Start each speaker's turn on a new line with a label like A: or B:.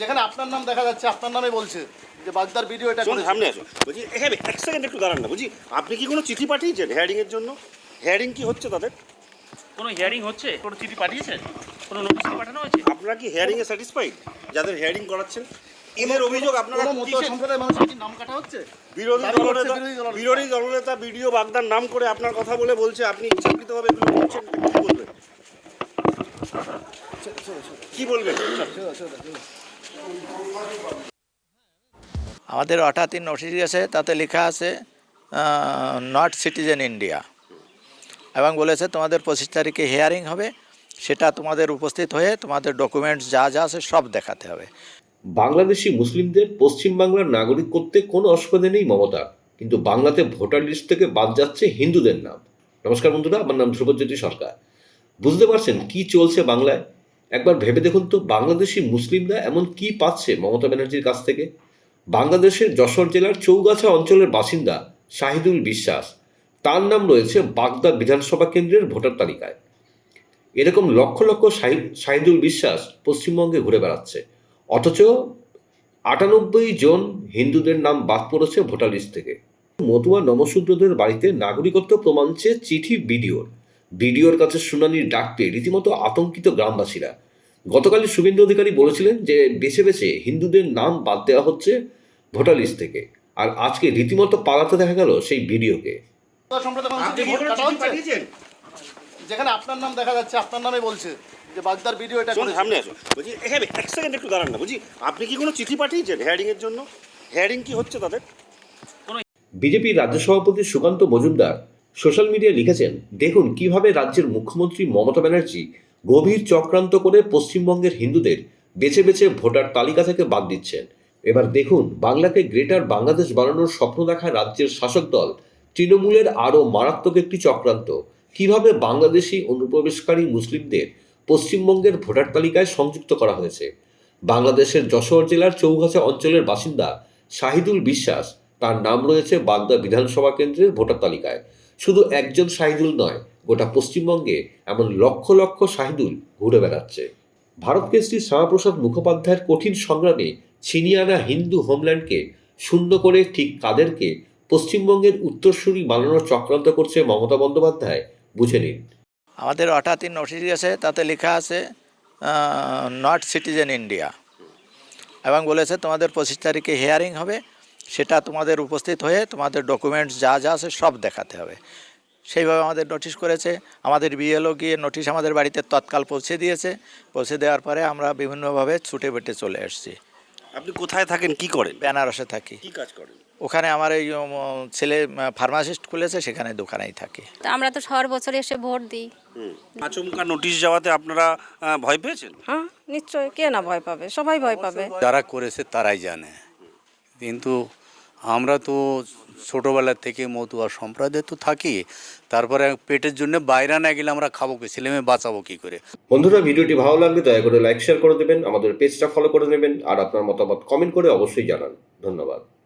A: যেখানে আপনার নাম দেখা যাচ্ছে আপনার নামে বলছে যে বাগদার ভিডিও এটা
B: সামনে বলছি হ্যাঁ এক সেকেন্ড একটু দাঁড়ান না বলছি আপনি কি কোনো চিঠি পাঠিয়েছেন হেয়ারিং এর জন্য? হেয়ারিং কি হচ্ছে তাদের?
C: কোনো হিয়ারিং হচ্ছে? কোনো চিঠি পাঠিয়েছেন? কোনো নোটিশ পাঠানো হয়েছে?
B: আপনারা কি হেয়ারিং এ স্যাটিসফাইড যাদের হেয়ারিং করাচ্ছেন এদের অভিযোগ আপনারা
A: মানুষের কি নাম কাটা হচ্ছে?
B: বিরোধী দলনেতা
A: বিরোধী দলনেতা।
B: বিডিও বাগদার নাম করে আপনার কথা বলে বলছে আপনি ইচ্ছাকৃতভাবে এগুলো করছেন কি বলবেন
D: আমাদের হঠাৎই নোটিশ গেছে তাতে লেখা আছে নট সিটিজেন ইন্ডিয়া এবং বলেছে তোমাদের পঁচিশ তারিখে হিয়ারিং হবে সেটা তোমাদের উপস্থিত হয়ে তোমাদের ডকুমেন্টস যা যা আছে সব দেখাতে হবে।
E: বাংলাদেশি মুসলিমদের পশ্চিমবাংলার নাগরিক করতে কোনো অসুবিধা নেই মমতা কিন্তু বাংলাতে ভোটার লিস্ট থেকে বাদ যাচ্ছে হিন্দুদের নাম। নমস্কার বন্ধুরা আমার নাম ধ্রুবজ্যোতি সরকার। বুঝতে পারছেন কি চলছে বাংলায়? একবার ভেবে দেখুন তো বাংলাদেশি মুসলিমরা এমন কি পাচ্ছে মমতা ব্যানার্জির কাছ থেকে? বাংলাদেশের যশোর জেলার চৌগাছা অঞ্চলের বাসিন্দা শাহিদুল বিশ্বাস। তার নাম রয়েছে বাগদা বিধানসভা কেন্দ্রের ভোটার তালিকায়। এরকম লক্ষ লক্ষ শাহিদ শাহিদুল বিশ্বাস পশ্চিমবঙ্গে ঘুরে বেড়াচ্ছে। অথচ আটানব্বই জন হিন্দুদের নাম বাদ পড়েছে ভোটার লিস্ট থেকে। মতুয়া নমশূদ্রদের বাড়িতে নাগরিকত্ব প্রমাণ চেয়ে চিঠি বিডিওর বিডিওর কাছে শুনানির ডাক পেয়ে রীতিমতো আতঙ্কিত গ্রামবাসীরা। গতকালই শুভেন্দু অধিকারী বলেছিলেন যে বেছে বেছে হিন্দুদের নাম বাদ দেওয়া হচ্ছে ভোটার লিস্ট থেকে। আর আজকে রীতিমতো পালাতে দেখা গেল সেই ভিডিওকে।
A: যেখানে আপনার নাম দেখা যাচ্ছে আপনার নামে বলছে যে বাগদার ভিডিও এটা
B: সামনে আসো। বলছি হ্যাঁ এক সেকেন্ড একটু দাঁড়ান না বলছি আপনি কি কোনো চিঠি পাঠিয়েছেন হেয়ারিং এর জন্য? হেয়ারিং কি হচ্ছে তাদের?
E: বিজেপির রাজ্য সভাপতি সুকান্ত মজুমদার সোশ্যাল মিডিয়ায় লিখেছেন দেখুন কীভাবে রাজ্যের মুখ্যমন্ত্রী মমতা ব্যানার্জি গভীর চক্রান্ত করে পশ্চিমবঙ্গের হিন্দুদের বেছে বেছে ভোটার তালিকা থেকে বাদ দিচ্ছেন। এবার দেখুন, বাংলাকে গ্রেটার বাংলাদেশ বানানোর স্বপ্ন দেখা রাজ্যের শাসক দল। তৃণমূলের আরও মারাত্মক একটি চক্রান্ত। কীভাবে বাংলাদেশি অনুপ্রবেশকারী মুসলিমদের পশ্চিমবঙ্গের ভোটার তালিকায় সংযুক্ত করা হয়েছে? বাংলাদেশের যশোর জেলার চৌগাছা অঞ্চলের বাসিন্দা শাহিদুল বিশ্বাস, তার নাম রয়েছে বাগদা বিধানসভা কেন্দ্রের ভোটার তালিকায়। শুধু একজন শাহিদুল নয় গোটা পশ্চিমবঙ্গে এমন লক্ষ লক্ষ শাহিদুল ঘুরে বেড়াচ্ছে। ভারত কেসরি শ্যামাপ্রসাদ মুখোপাধ্যায়ের কঠিন সংগ্রামে ছিনিয়ে আনা হিন্দু হোমল্যান্ডকে শূন্য করে ঠিক কাদেরকে পশ্চিমবঙ্গের উত্তরসূরি বানানোর চক্রান্ত করছে মমতা বন্দ্যোপাধ্যায়, বুঝে নিন।
D: আমাদের হঠাৎই নোটিশ গেছে তাতে লেখা আছে নট সিটিজেন ইন্ডিয়া এবং বলেছে, তোমাদের পঁচিশ তারিখে হিয়ারিং হবে, সেটা তোমাদের উপস্থিত হয়ে তোমাদের ডকুমেন্টস যা যা আছে সব দেখাতে হবে। সেইভাবে আমাদের নোটিশ করেছে। আমাদের বিএলও গিয়ে নোটিশ আমাদের বাড়িতে তৎকাল পৌঁছে দিয়েছে। পৌঁছে দেওয়ার পরে আমরা বিভিন্নভাবে ছুটে বেটে চলে এসেছি।
B: আপনি কোথায় থাকেন কি করেন?
D: বেনারসে থাকি।
B: কি কাজ করেন?
D: ওখানে আমার এই ছেলে ফার্মাসিস্ট খুলেছে সেখানে দোকানেই থাকে।
F: তো আমরা তো শহর বছর এসে ভোট দিই।
B: আচমকা নোটিশ যাওয়াতে আপনারা ভয় পেয়েছেন?
G: হ্যাঁ নিশ্চয় কে না ভয় পাবে? সবাই ভয় পাবে।
H: যারা করেছে তারাই জানে। কিন্তু আমরা তো ছোটোবেলার থেকে মতুয়া সম্প্রদায় তো থাকি। তারপরে পেটের জন্য বাইরে না গেলে আমরা খাব কি? ছেলে মেয়ে বাঁচাবো কী করে?
E: বন্ধুরা, ভিডিওটি ভালো লাগলে দয়া করে লাইক শেয়ার করে দেবেন, আমাদের পেজটা ফলো করে নেবেন, আর আপনার মতামত কমেন্ট করে অবশ্যই জানান। ধন্যবাদ।